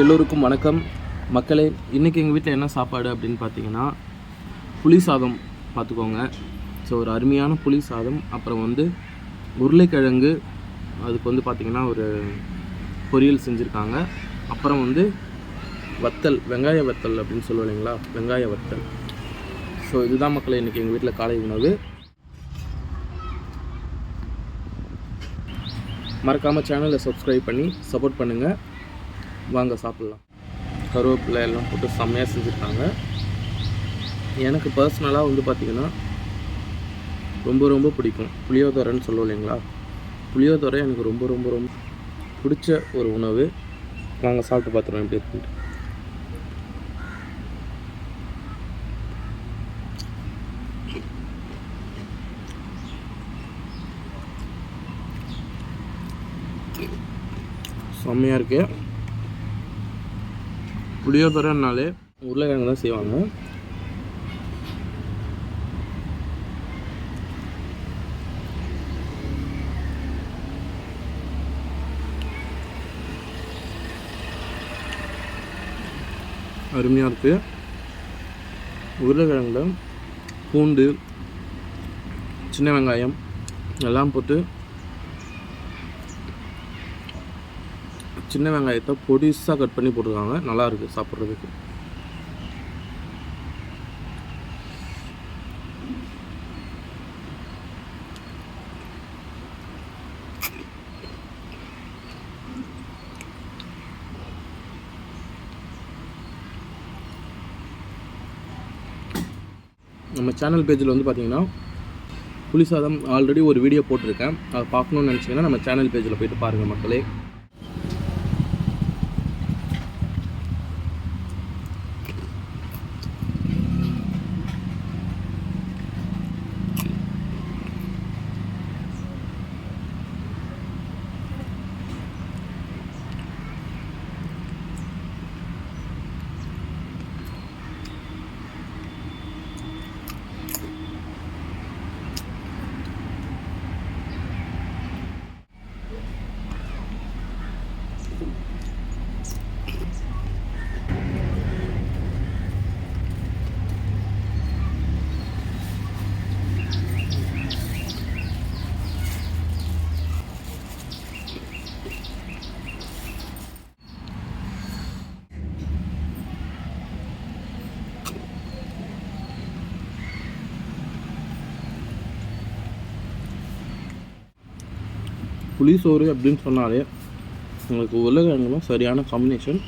எல்லோருக்கும் வணக்கம். மக்களே இன்றைக்கி எங்கள் வீட்டில் என்ன சாப்பாடு அப்படின்னு பார்த்தீங்கன்னா புளி சாதம் பார்த்துக்கோங்க ஸோ ஒரு அருமையான புளி சாதம். அப்புறம் வந்து உருளைக்கிழங்கு அதுக்கு வந்து பார்த்திங்கன்னா ஒரு பொரியல் செஞ்சுருக்காங்க. அப்புறம் வந்து வத்தல் வெங்காய வத்தல் அப்படின்னு சொல்லுவோம் இல்லைங்களா? வெங்காய வத்தல். ஸோ இதுதான் மக்களே இன்றைக்கி எங்கள் வீட்டில் காலை உணவு. மறக்காமல் சேனலை சப்ஸ்கிரைப் பண்ணி சப்போர்ட் பண்ணுங்கள் வாங்க சாப்பிட்லாம். கருவேப்பிலை எல்லாம் போட்டு செம்மையாக செஞ்சுருக்காங்க. எனக்கு பர்சனலாக வந்து பார்த்திங்கன்னா ரொம்ப ரொம்ப பிடிக்கும். புளியோதரைன்னு சொல்லுவோம் இல்லைங்களா? புளியோதரை எனக்கு ரொம்ப ரொம்ப ரொம்ப பிடிச்ச ஒரு உணவு. வாங்க சாப்பிட்டு பார்த்துருவோம் எப்படி இருக்குன்ட்டு. செம்மையாக இருக்குது புளியோதரைனாலே உருளைக்கிழங்கு தான் செய்வாங்க. அருமையாக இருக்குது உருளைக்கிழங்குல பூண்டு சின்ன வெங்காயம் எல்லாம் போட்டு சின்ன வெங்காயத்தை பொடிசாக கட் பண்ணி போட்டிருக்காங்க. நல்லாயிருக்கு சாப்பிட்றதுக்கு. நம்ம சேனல் பேஜில் வந்து பார்த்தீங்கன்னா புளிசாதம் ஆல்ரெடி ஒரு வீடியோ போட்டிருக்கேன். அதை பார்க்கணுன்னு நினச்சிங்கன்னா நம்ம சேனல் பேஜில் போயிட்டு பாருங்கள் மக்களே. புளி சோறு அப்படின்னு சொன்னாலே உங்களுக்கு உருளைக்கிழங்குலாம் சரியான காம்பினேஷன்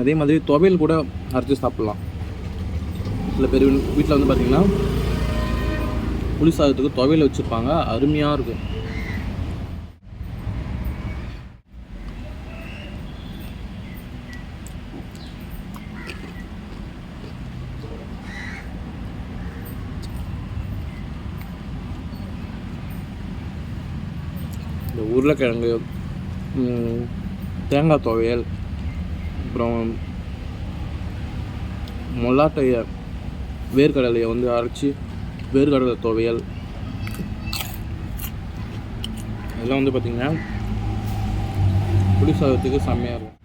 அதே மாதிரி துவையல் கூட அரைச்சி சாப்பிட்லாம். சில பேர் வீட்டில் வந்து பார்த்திங்கன்னா புளி சாதத்துக்கு துவையல் வச்சுருப்பாங்க. அருமையாக இருக்கும். இந்த உருளைக்கிழங்கு தேங்காய் துவையல் அப்புறம் மொல்லாட்டைய வேர்க்கடலையை வந்து அரைச்சி வேர்க்கடலை துவையல். இதெல்லாம் வந்து பார்த்திங்கன்னா புளி சாதத்துக்கு செம்மையாக இருக்கும்.